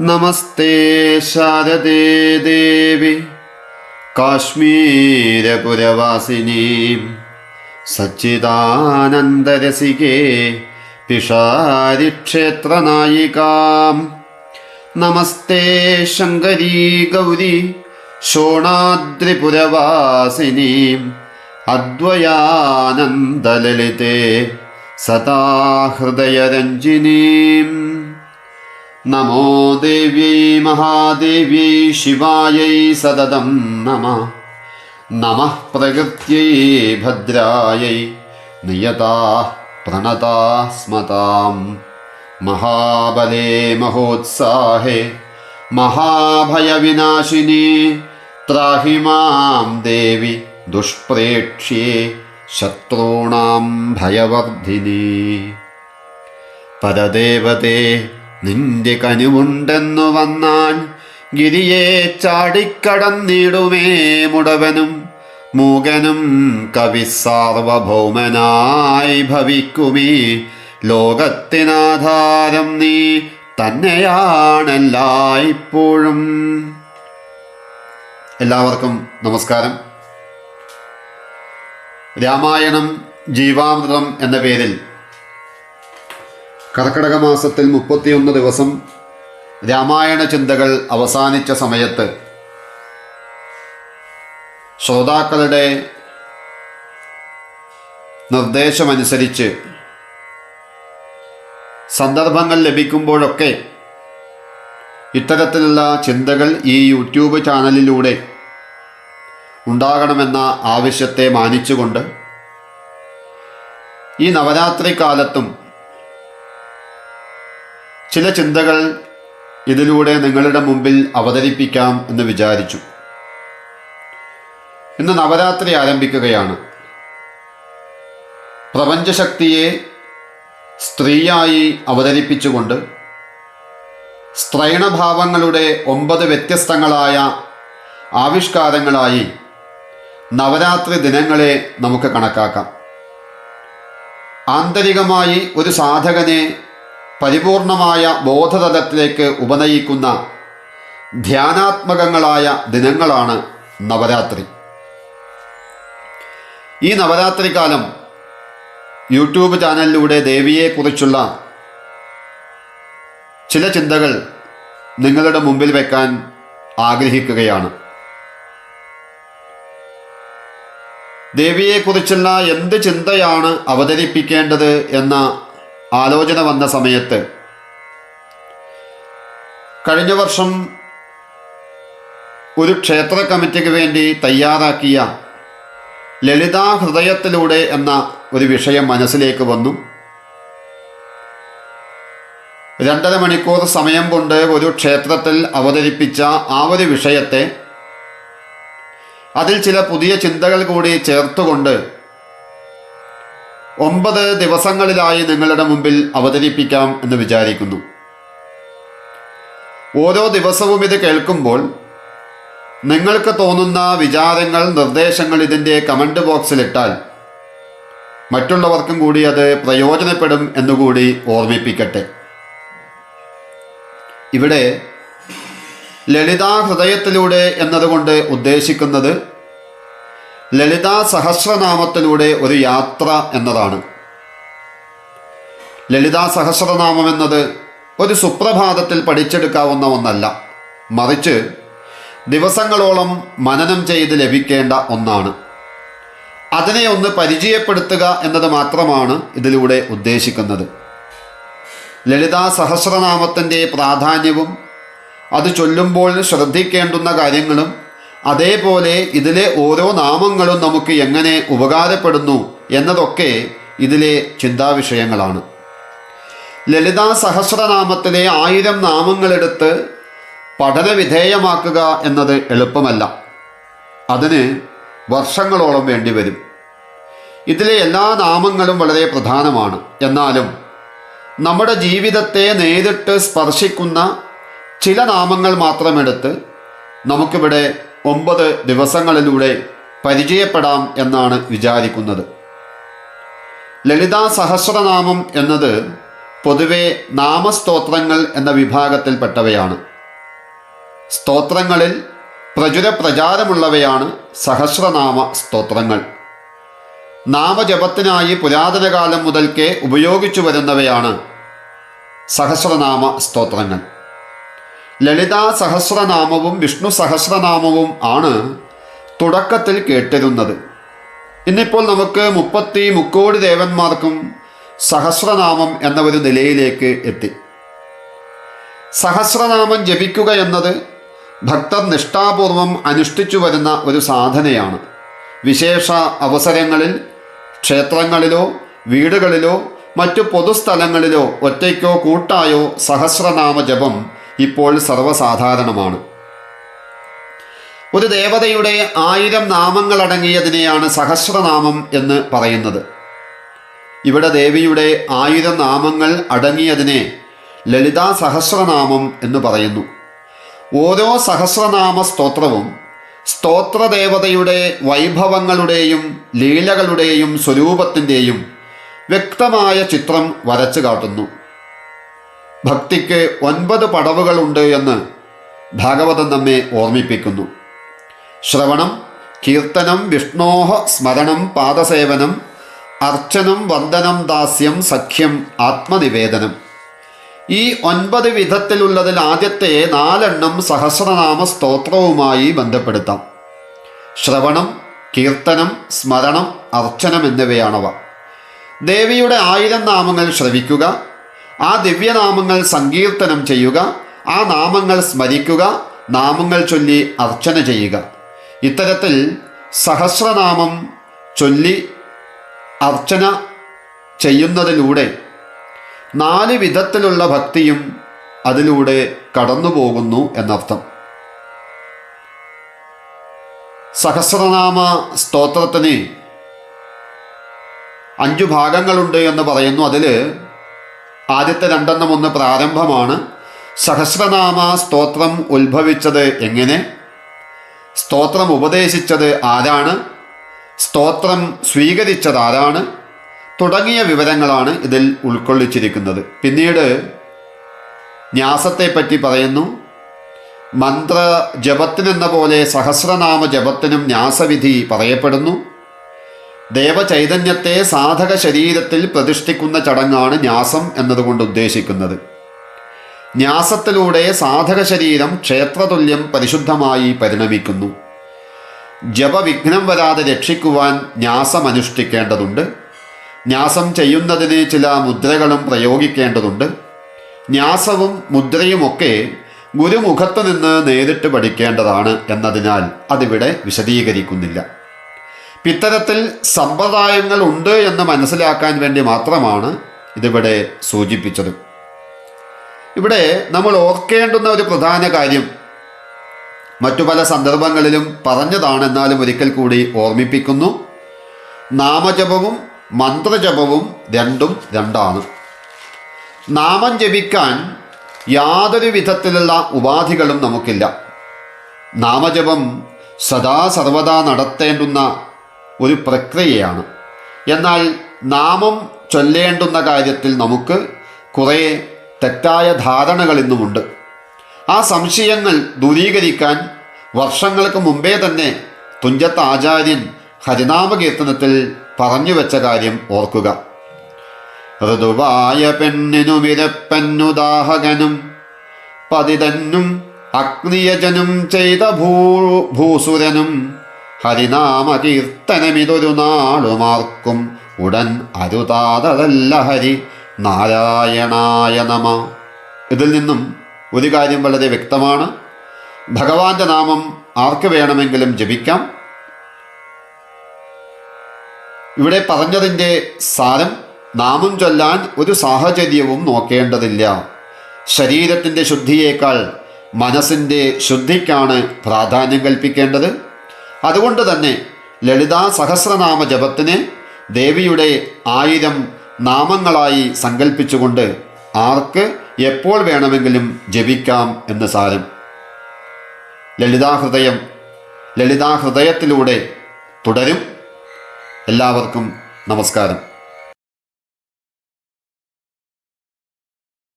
നമസ്തേ ശാരദേ ദേവി. കാശ്മീരപുരവാസിനി. സച്ചിദാനന്ദരസികേ പിഷാരിക്ഷേത്രനായികാം. നമസ്തേ ശങ്കരീ ഗൗരി ശോണാദ്രിപുരവാസിനി. അദ്വയാനന്ദലളിതേ സദാ ഹൃദയരഞ്ജിനീം नमो देव्यै महादेव्यै शिवायै सददं नमः। नमः प्रकृत्यै भद्रायै, नियता प्रणता स्मतां महाबले महोत्साहे, महाभयविनाशिनी, त्राहि माँ देवि दुष्प्रेक्ष्ये, शत्रूणां भयवर्धिनी। परदेवते നിന്റെ കനിവുണ്ടെന്നു വന്നാൽ ഗിരിയെ ചാടിക്കടന്നിടുമേ മുടവനും. മൂകനും കവി സാർവഭൗമനായി ഭവിക്കുമേ. ലോകത്തിനാധാരം നീ തന്നെയാണെല്ലായ്പ്പോഴും. എല്ലാവർക്കും നമസ്കാരം. രാമായണം ജീവാമൃതം എന്ന പേരിൽ കർക്കടക മാസത്തിൽ മുപ്പത്തിയൊന്ന് ദിവസം രാമായണ ചിന്തകൾ അവസാനിച്ച സമയത്ത് ശ്രോതാക്കളുടെ നിർദ്ദേശമനുസരിച്ച് സന്ദർഭങ്ങൾ ലഭിക്കുമ്പോഴൊക്കെ ഇത്തരത്തിലുള്ള ചിന്തകൾ ഈ യൂട്യൂബ് ചാനലിലൂടെ ഉണ്ടാകണമെന്ന ആവശ്യത്തെ മാനിച്ചുകൊണ്ട് ഈ നവരാത്രി കാലത്തും ചില ചിന്തകൾ ഇതിലൂടെ നിങ്ങളുടെ മുമ്പിൽ അവതരിപ്പിക്കാം എന്ന് വിചാരിച്ചു. ഇന്ന് നവരാത്രി ആരംഭിക്കുകയാണ്. പ്രപഞ്ചശക്തിയെ സ്ത്രീയായി അവതരിപ്പിച്ചുകൊണ്ട് സ്ത്രൈണഭാവങ്ങളുടെ ഒമ്പത് വ്യത്യസ്തങ്ങളായ ആവിഷ്കാരങ്ങളായി നവരാത്രി ദിനങ്ങളെ നമുക്ക് കണക്കാക്കാം. ആന്തരികമായി ഒരു സാധകനെ പരിപൂർണമായ ബോധതലത്തിലേക്ക് ഉപനയിക്കുന്ന ധ്യാനാത്മകങ്ങളായ ദിനങ്ങളാണ് നവരാത്രി. ഈ നവരാത്രി കാലം യൂട്യൂബ് ചാനലിലൂടെ ദേവിയെക്കുറിച്ചുള്ള ചില ചിന്തകൾ നിങ്ങളുടെ മുമ്പിൽ വെക്കാൻ ആഗ്രഹിക്കുകയാണ്. ദേവിയെക്കുറിച്ചുള്ള എന്ത് ചിന്തയാണ് അവതരിപ്പിക്കേണ്ടത് എന്ന ആലോചന വന്ന സമയത്ത് കഴിഞ്ഞ വർഷം ഒരു ക്ഷേത്ര കമ്മിറ്റിക്ക് വേണ്ടി തയ്യാറാക്കിയ ലളിതാ ഹൃദയത്തിലൂടെ എന്ന ഒരു വിഷയം മനസ്സിലേക്ക് വന്നു. രണ്ടര മണിക്കൂർ സമയം കൊണ്ട് ഒരു ക്ഷേത്രത്തിൽ അവതരിപ്പിച്ച ആ ഒരു വിഷയത്തെ അതിൽ ചില പുതിയ ചിന്തകൾ കൂടി ചേർത്തുകൊണ്ട് ഒമ്പത് ദിവസങ്ങളിലായി നിങ്ങളുടെ മുമ്പിൽ അവതരിപ്പിക്കാം എന്ന് വിചാരിക്കുന്നു. ഓരോ ദിവസവും ഇത് കേൾക്കുമ്പോൾ നിങ്ങൾക്ക് തോന്നുന്ന വിചാരങ്ങൾ നിർദ്ദേശങ്ങൾ ഇതിന്റെ കമന്റ് ബോക്സിലിട്ടാൽ മറ്റുള്ളവർക്കും കൂടി അത് പ്രയോജനപ്പെടും എന്നുകൂടി ഓർമ്മിപ്പിക്കട്ടെ. ഇവിടെ ലളിതാ ഹൃദയത്തിലൂടെ എന്നതുകൊണ്ട് ഉദ്ദേശിക്കുന്നത് ലളിതാ സഹസ്രനാമത്തിലൂടെ ഒരു യാത്ര എന്നതാണ്. ലളിതാ സഹസ്രനാമം എന്നത് ഒരു സുപ്രഭാതത്തിൽ പഠിച്ചെടുക്കാവുന്ന ഒന്നല്ല. മറിച്ച് ദിവസങ്ങളോളം മനനം ചെയ്ത് ലഭിക്കേണ്ട ഒന്നാണ്. അതിനെ ഒന്ന് പരിചയപ്പെടുത്തുക എന്നത് മാത്രമാണ് ഇതിലൂടെ ഉദ്ദേശിക്കുന്നത്. ലളിതാ സഹസ്രനാമത്തിന്റെ പ്രാധാന്യവും അത് ചൊല്ലുമ്പോൾ ശ്രദ്ധിക്കേണ്ടുന്ന കാര്യങ്ങളും അതേപോലെ ഇതിലെ ഓരോ നാമങ്ങളും നമുക്ക് എങ്ങനെ ഉപകാരപ്പെടുന്നു എന്നതൊക്കെ ഇതിലെ ചിന്താവിഷയങ്ങളാണ്. ലളിതാ സഹസ്രനാമത്തിലെ ആയിരം നാമങ്ങളെടുത്ത് പഠനവിധേയമാക്കുക എന്നത് എളുപ്പമല്ല. അതിന് വർഷങ്ങളോളം വേണ്ടി വരും ഇതിലെ എല്ലാ നാമങ്ങളും വളരെ പ്രധാനമാണ്. എന്നാലും നമ്മുടെ ജീവിതത്തെ നേരിട്ട് സ്പർശിക്കുന്ന ചില നാമങ്ങൾ മാത്രമെടുത്ത് നമുക്കിവിടെ ഒമ്പത് ദിവസങ്ങളിലൂടെ പരിചയപ്പെടാം എന്നാണ് വിചാരിക്കുന്നത്. ലളിതാ സഹസ്രനാമം എന്നത് പൊതുവെ നാമസ്തോത്രങ്ങൾ എന്ന വിഭാഗത്തിൽപ്പെട്ടവയാണ്. സ്തോത്രങ്ങളിൽ പ്രചുര പ്രചാരമുള്ളവയാണ് സഹസ്രനാമ സ്തോത്രങ്ങൾ. നാമജപത്തിനായി പുരാതന കാലം മുതൽക്കേ ഉപയോഗിച്ചു വരുന്നവയാണ് സഹസ്രനാമ സ്തോത്രങ്ങൾ. ലളിതാ സഹസ്രനാമവും വിഷ്ണു സഹസ്രനാമവും ആണ് തുടക്കത്തിൽ കേട്ടിരുന്നത്. ഇന്നിപ്പോൾ നമുക്ക് മുപ്പത്തി മുക്കോടി ദേവന്മാർക്കും സഹസ്രനാമം എന്ന ഒരു നിലയിലേക്ക് എത്തി. സഹസ്രനാമം ജപിക്കുക എന്നത് ഭക്തർ നിഷ്ഠാപൂർവം അനുഷ്ഠിച്ചു വരുന്ന ഒരു സാധനയാണ്. വിശേഷ അവസരങ്ങളിൽ ക്ഷേത്രങ്ങളിലോ വീടുകളിലോ മറ്റു പൊതുസ്ഥലങ്ങളിലോ ഒറ്റയ്ക്കോ കൂട്ടായോ സഹസ്രനാമ ജപം ഇപ്പോൾ സർവസാധാരണമാണ്. ഒരു ദേവതയുടെ ആയിരം നാമങ്ങളടങ്ങിയതിനെയാണ് സഹസ്രനാമം എന്ന് പറയുന്നത്. ഇവിടെ ദേവിയുടെ ആയിരം നാമങ്ങൾ അടങ്ങിയതിനെ ലളിതാ സഹസ്രനാമം എന്ന് പറയുന്നു. ഓരോ സഹസ്രനാമ സ്തോത്രവും സ്തോത്രദേവതയുടെ വൈഭവങ്ങളുടെയും ലീലകളുടെയും സ്വരൂപത്തിന്റെയും വ്യക്തമായ ചിത്രം വരച്ചു കാട്ടുന്നു. ഭക്തിക്ക് ഒൻപത് പടവുകളുണ്ട് എന്ന് ഭാഗവതം നമ്മെ ഓർമ്മിപ്പിക്കുന്നു. ശ്രവണം കീർത്തനം വിഷ്ണോഹ സ്മരണം പാദസേവനം അർച്ചനം വന്ദനം ദാസ്യം സഖ്യം ആത്മനിവേദനം. ഈ ഒൻപത് വിധത്തിലുള്ളതിൽ ആദ്യത്തെ നാലെണ്ണം സഹസ്രനാമ സ്തോത്രവുമായി ബന്ധപ്പെടുത്താം. ശ്രവണം കീർത്തനം സ്മരണം അർച്ചനം എന്നിവയാണവ. ദേവിയുടെ ആയിരം നാമങ്ങൾ ശ്രവിക്കുക. ആ ദിവ്യനാമങ്ങൾ സങ്കീർത്തനം ചെയ്യുക ആ നാമങ്ങൾ സ്മരിക്കുക നാമങ്ങൾ ചൊല്ലി അർച്ചന ചെയ്യുക. ഇത്തരത്തിൽ സഹസ്രനാമം ചൊല്ലി അർച്ചന ചെയ്യുന്നതിലൂടെ നാല് വിധത്തിലുള്ള ഭക്തിയും അതിലൂടെ കടന്നു പോകുന്നു എന്നർത്ഥം. സഹസ്രനാമ സ്തോത്രത്തിന് അഞ്ചു ഭാഗങ്ങളുണ്ട് എന്ന് പറയുന്നു. അതിൽ ആദ്യത്തെ രണ്ടെണ്ണം ഒന്ന് പ്രാരംഭമാണ്. സഹസ്രനാമ സ്തോത്രം ഉത്ഭവിച്ചത് എങ്ങനെ? സ്തോത്രം ഉപദേശിച്ചത് ആരാണ്? സ്തോത്രം സ്വീകരിച്ചത് ആരാണ്? തുടങ്ങിയ വിവരങ്ങളാണ് ഇതിൽ ഉൾക്കൊള്ളിച്ചിരിക്കുന്നത്. പിന്നീട് ന്യാസത്തെപ്പറ്റി പറയുന്നു. മന്ത്ര ജപത്തിനെന്ന പോലെ സഹസ്രനാമ ജപത്തിനും ന്യാസവിധി പറയപ്പെടുന്നു. ദേവചൈതന്യത്തെ സാധക ശരീരത്തിൽ പ്രതിഷ്ഠിക്കുന്ന ചടങ്ങാണ് ന്യാസം എന്നതുകൊണ്ട് ഉദ്ദേശിക്കുന്നത്. ന്യാസത്തിലൂടെ സാധക ശരീരം ക്ഷേത്രതുല്യം പരിശുദ്ധമായി പരിണമിക്കുന്നു. ജപവിഘ്നം വരാതെ രക്ഷിക്കുവാൻ ന്യാസം അനുഷ്ഠിക്കേണ്ടതുണ്ട് ന്യാസം ചെയ്യുന്നതിന് ചില മുദ്രകളും പ്രയോഗിക്കേണ്ടതുണ്ട്. ന്യാസവും മുദ്രയുമൊക്കെ ഗുരുമുഖത്തു നിന്ന് നേരിട്ട് പഠിക്കേണ്ടതാണ് എന്നതിനാൽ അതിവിടെ വിശദീകരിക്കുന്നില്ല. ഇത്തരത്തിൽ സമ്പ്രദായങ്ങൾ ഉണ്ട് എന്ന് മനസ്സിലാക്കാൻ വേണ്ടി മാത്രമാണ് ഇതിവിടെ സൂചിപ്പിച്ചത്. ഇവിടെ നമ്മൾ ഓർക്കേണ്ടുന്ന ഒരു പ്രധാന കാര്യം മറ്റു പല സന്ദർഭങ്ങളിലും പറഞ്ഞതാണ് എന്നാലും ഒരിക്കൽ കൂടി ഓർമ്മിപ്പിക്കുന്നു. നാമജപവും മന്ത്രജപവും രണ്ടും രണ്ടാണ്. നാമം ജപിക്കാൻ യാതൊരു വിധത്തിലുള്ള ഉപാധികളും നമുക്കില്ല. നാമജപം സദാ സർവദാ നടത്തേണ്ടുന്ന ഒരു പ്രക്രിയയാണ്. എന്നാൽ നാമം ചൊല്ലേണ്ടുന്ന കാര്യത്തിൽ നമുക്ക് കുറേ തെറ്റായ ധാരണകൾ ഇന്നുമുണ്ട് ആ സംശയങ്ങൾ ദൂരീകരിക്കാൻ വർഷങ്ങൾക്ക് മുമ്പേ തന്നെ തുഞ്ചത്ത് ആചാര്യൻ ഹരിനാമകീർത്തനത്തിൽ പറഞ്ഞു വെച്ച കാര്യം ഓർക്കുക. ഋതുവായ പെണ്ണിനു വിരപ്പന്നുദാഹകനും പതിതന്നും അഗ്നിയജനും ചെയ്ത ഭൂ ഭൂസുരനും ഹരിനാമ കീർത്തനമിതൊരു നാളുമാർക്കും ഉടൻ അരുതാതതല്ല ഹരി നാരായണായ നമ. ഇതിൽ നിന്നും ഒരു കാര്യം വളരെ വ്യക്തമാണ്. ഭഗവാന്റെ നാമം ആർക്ക് വേണമെങ്കിലും ജപിക്കാം. ഇവിടെ പറഞ്ഞതിന്റെ സാരം നാമം ചൊല്ലാൻ ഒരു സാഹചര്യവും നോക്കേണ്ടതില്ല. ശരീരത്തിന്റെ ശുദ്ധിയേക്കാൾ മനസ്സിന്റെ ശുദ്ധിക്കാണ് പ്രാധാന്യം കൽപ്പിക്കേണ്ടത്. അതുകൊണ്ട് തന്നെ ലളിതാ സഹസ്രനാമ ജപത്തിന് ദേവിയുടെ ആയിരം നാമങ്ങളായി സങ്കല്പിച്ചുകൊണ്ട് ആർക്ക് എപ്പോൾ വേണമെങ്കിലും ജപിക്കാം എന്ന് സാരം. ലളിതാഹൃദയം ലളിതാഹൃദയത്തിലൂടെ തുടരും. എല്ലാവർക്കും നമസ്കാരം.